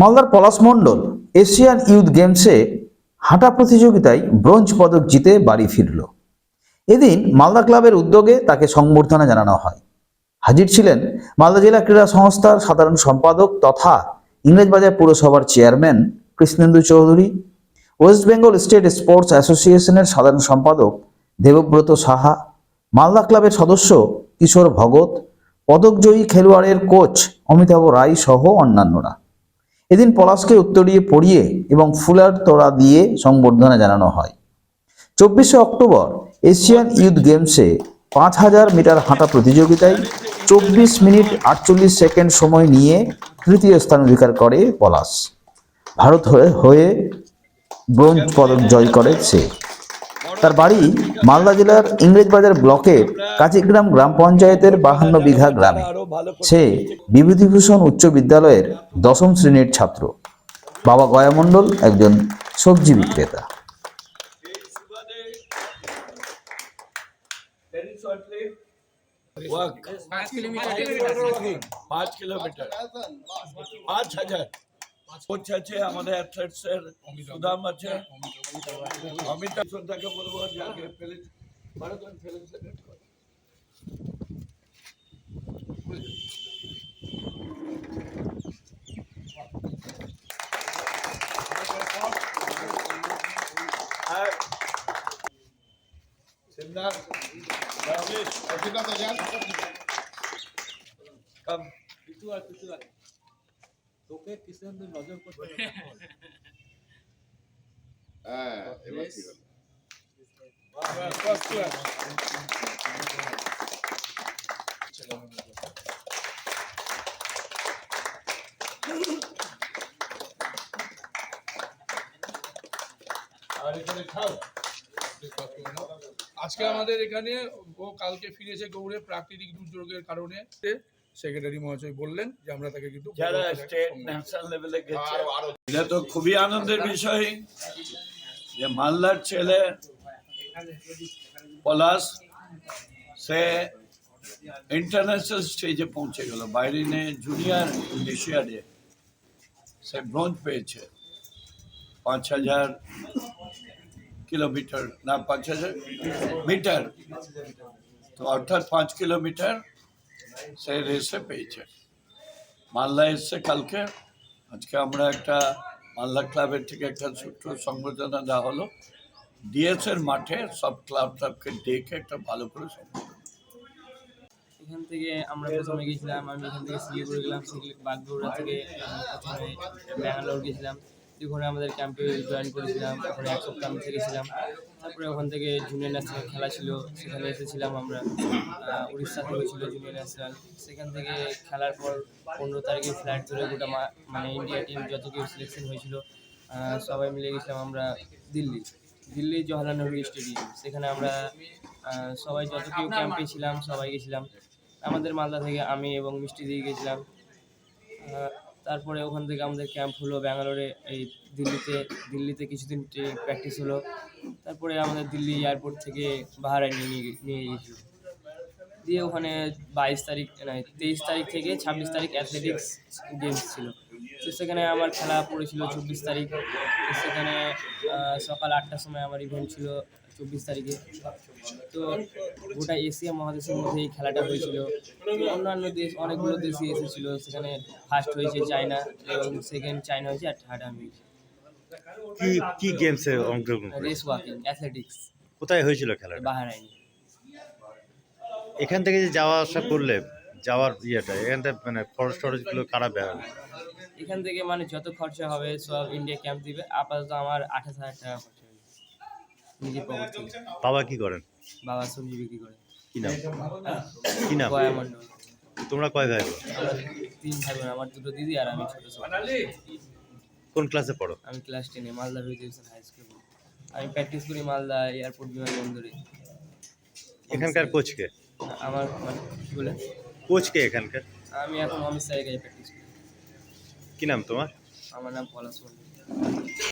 মালদার পলাশ মণ্ডল Asian youth গেমসে হাঁটা প্রতিযোগিতায় ব্রোঞ্জ পদক জিতে বাড়ি ফিরল। এদিন মালদা ক্লাবের উদ্যোগে তাকে সংবর্ধনা জানানো হয়। হাজির ছিলেন মালদা জেলা ক্রীড়া সংস্থার সাধারণ সম্পাদক তথা ইংরেজবাজার পুরসভার chairman Krishnendu Chowdhury, West Bengal state sports অ্যাসোসিয়েশনের সাধারণ সম্পাদক দেবব্রত সাহা, মালদা ক্লাবের সদস্য কিশোর ভগত, পদকজয়ী খেলোয়াড়ের কোচ অমিতাভ রায় সহ অন্যান্যরা। এদিন পলাশকে উত্তরিয়ে পড়িয়ে এবং ফুলার তোড়া দিয়ে সংবর্ধনা জানানো হয়। চব্বিশে অক্টোবর এশিয়ান ইউথ গেমসে পাঁচ হাজার মিটার হাঁটা প্রতিযোগিতায় চব্বিশ মিনিট আটচল্লিশ সেকেন্ড সময় নিয়ে তৃতীয় স্থান অধিকার করে পলাশ। ভারত হয়ে ব্রোঞ্জ পদক জয় করে সে। তার বাড়ি মালদা জেলার ইংরেজবাজার ব্লকের কাজীগ্রাম গ্রাম পঞ্চায়েতের বাহান্ন বিঘা গ্রামে। সে বিভূতিভূষণ উচ্চ বিদ্যালয়ের দশম শ্রেণির ছাত্র। বাবা গয়ামণ্ডল একজন সবজি বিক্রেতা। পাঁচ কিলোমিটার। পাঁচ হাজার। কোচ আছে আমাদের অ্যাথলেটসের সুদাম আছে। অমিতাভ শ্রদ্ধাকে বলব যাকে ফেলে ভারত ফেলে সেকেন্ড তোকে কৃষ্ণেন্দু নজর করতে হ্যাঁ এবার হলো? আজকে আমাদের এখানে ও কালকে ফিরেছে গৌড়ে প্রাকৃতিক দুর্যোগের কারণে। সেক্রেটারি মহাশয় বললেন যে আমরা তাকে কিন্তু যারা স্টেট ন্যাশনাল লেভেলে গেছে। এটা তো খুবই আনন্দের বিষয় যে মালদার ছেলে পলাশ সে ইন্টারন্যাশনাল স্টেজে পৌঁছে গেল। বাইরিনে জুনিয়র এশিয়াডে সে ব্রোঞ্জ পেয়েছে। পাঁচ হাজার কিলোমিটার না পাঁচ হাজার মিটার। তো অর্থাৎ পাঁচ কিলোমিটার সে রেসে পেয়েছে। মালদা এসছে কালকে। আজকে আমরা একটা মালদা ক্লাবের থেকে একটা ছোট্ট সংবর্ধনা দেওয়া হলো। ডিএস এর মাঠে সব ক্লাব ক্লাবকে ডেকে একটা ভালো করে এখান থেকে আমরা প্রথমে গেছিলাম, আমি এখান থেকে শিলিগুড়ি গেলাম থেকে প্রথমে ব্যাঙ্গালোর গেছিলাম। ওখানে আমাদের ক্যাম্পে জয়েন করেছিলাম ওখানে এক সপ্তাহ আমি থেকেছিলাম তারপরে ওখান থেকে জুনিয়র ন্যাশনাল খেলা ছিল, সেখানে এসেছিলাম আমরা। উড়িষ্যা থেকে ছিল জুনিয়র ন্যাশনাল সেখান থেকে খেলার পর পনেরো তারিখে ফ্ল্যাট ধরে গোটা মানে ইন্ডিয়া টিম যত কেউ সিলেকশন হয়েছিল সবাই মিলে গেছিলাম আমরা দিল্লি। দিল্লি জওয়াহরলাল নেহরু স্টেডিয়াম সেখানে আমরা সবাই যত কেউ ক্যাম্পে ছিলাম, সবাই গেছিলাম। আমাদের মালদা থেকে আমি এবং মিষ্টি দিয়ে গেছিলাম। তারপরে ওখান থেকে আমাদের ক্যাম্প হলো ব্যাঙ্গালোরে, এই দিল্লিতে দিল্লিতে কিছুদিন প্র্যাকটিস হলো। তারপরে আমাদের দিল্লি এয়ারপোর্ট থেকে বাহারায় নিয়ে নিয়ে গিয়েছিল। দিয়ে ওখানে বাইশ তারিখ না তেইশ তারিখ থেকে ছাব্বিশ তারিখ অ্যাথলেটিক্স গেমস ছিল। তো সেখানে আমার খেলা পড়েছিল চব্বিশ তারিখ। সেখানে সকাল আটটার সময় আমার ইভেন্ট ছিল। চব্বিশ তারিখে। তো গোটা এশিয়া মহাদেশের মধ্যে এই খেলাটা হয়েছিল। অন্যান্য দেশ অনেকগুলো দেশই এসেছিল। সেখানে ফার্স্ট হয়েছে চায়না এবং সেকেন্ড চায়না হয়েছে আর থার্ড আমি। কি কি গেমসে অংশগ্রহণ রেস ওয়াকিং অ্যাথলেটিক্স কোথায় হয়েছিল খেলাটা? বাহারাইনি। এখান থেকে যে যাওয়া আসা করলে যাওয়ার ইয়েটা এখান থেকে মানে খরচ টরচগুলো কারা বেড়াবে? এখান থেকে মানে যত খরচা হবে সব ইন্ডিয়া ক্যাম্প দিবে। আপাতত আমার আঠাশ হাজার টাকা খরচা পকেট থেকে। বাবা কি করেন? বাবা সবজি বিক্রি করে। কি নাম? কি নাম? গয়া মণ্ডল। তোমরা কয় ভাই? আমরা তিন ভাই বোন আমার দুটো দিদি আর আমি ছোট ছোট। কোন ক্লাসে পড়ো? আমি ক্লাস টেনে মালদা ভিজুয়েশন হাই স্কুল আমি প্র্যাকটিস করি মালদা এয়ারপোর্ট বিমানবন্দরে এখানকার কোচকে আমার মানে কি বলে? কোচকে এখানকার? আমি এখন অমিত স্যারের কাছে প্র্যাকটিস করি। কি নাম তোমার? আমার নাম পলাশ মণ্ডল।